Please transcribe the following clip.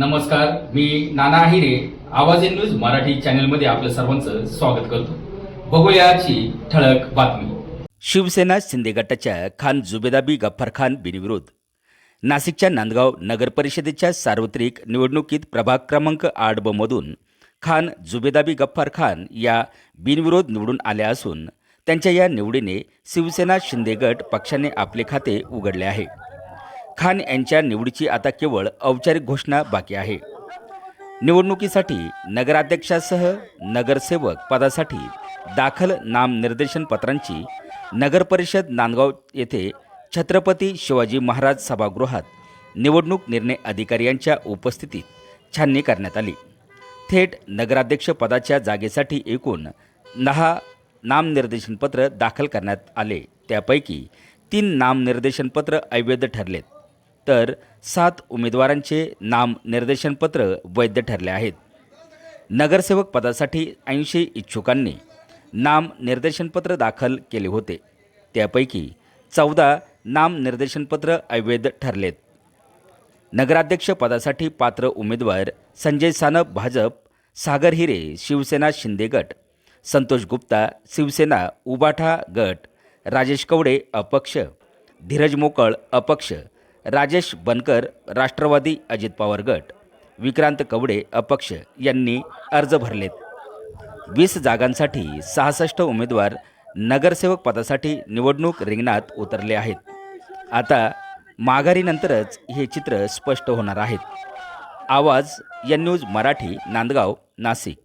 नमस्कार मी नाना आहिरे आवाज in news Marathi चॅनलमध्ये आपलं सर्वांचं स्वागत करतो. बघूयाची ठळक बातमी. शिवसेना शिंदे गटाच्या खान जुबेदाबी गफ्फर खान बिनविरोध. नाशिकच्या नांदगाव नगर परिषदेच्या सार्वत्रिक निवडणुकीत प्रभाग क्रमांक आठ ब मधून खान जुबेदाबी गफ्फार खान या बिनविरोध निवडून आल्या असून त्यांच्या या निवडीने शिवसेना शिंदे गट पक्षाने आपले खाते उघडले आहे. खान यांच्या निवडीची आता केवळ औपचारिक घोषणा बाकी आहे. निवडणुकीसाठी नगराध्यक्षासह नगरसेवक पदासाठी दाखल नामनिर्देशन पत्रांची नगरपरिषद नांदगाव येथे छत्रपती शिवाजी महाराज सभागृहात निवडणूक निर्णय अधिकारी यांच्या उपस्थितीत छाननी करण्यात आली. थेट नगराध्यक्ष पदाच्या जागेसाठी एकूण दहा नामनिर्देशनपत्र दाखल करण्यात आले. त्यापैकी तीन नामनिर्देशनपत्र अवैध ठरलेत. तर सात उमेदवारांचे नाम निर्देशनपत्र वैध ठरले आहेत. नगरसेवक पदासाठी ऐंशी इच्छुकांनी नाम निर्देशनपत्र दाखल केले होते. त्यापैकी चौदा नाम निर्देशनपत्र अवैध ठरलेत. नगराध्यक्ष पदासाठी पात्र उमेदवार संजय सानप भाजप सागर हिरे शिवसेना शिंदे गट संतोष गुप्ता शिवसेना उबाठा गट राजेश कवडे अपक्ष धीरज मोकळ अपक्ष राजेश बनकर राष्ट्रवादी अजित पवार गट. विक्रांत कवडे अपक्ष यांनी अर्ज भरलेत. वीस जागांसाठी सहासष्ट उमेदवार नगरसेवक पदासाठी निवडणूक रिंगणात उतरले आहेत. आता माघारीनंतरच हे चित्र स्पष्ट होणार आहेत. आवाज या न्यूज मराठी नांदगाव नाशिक.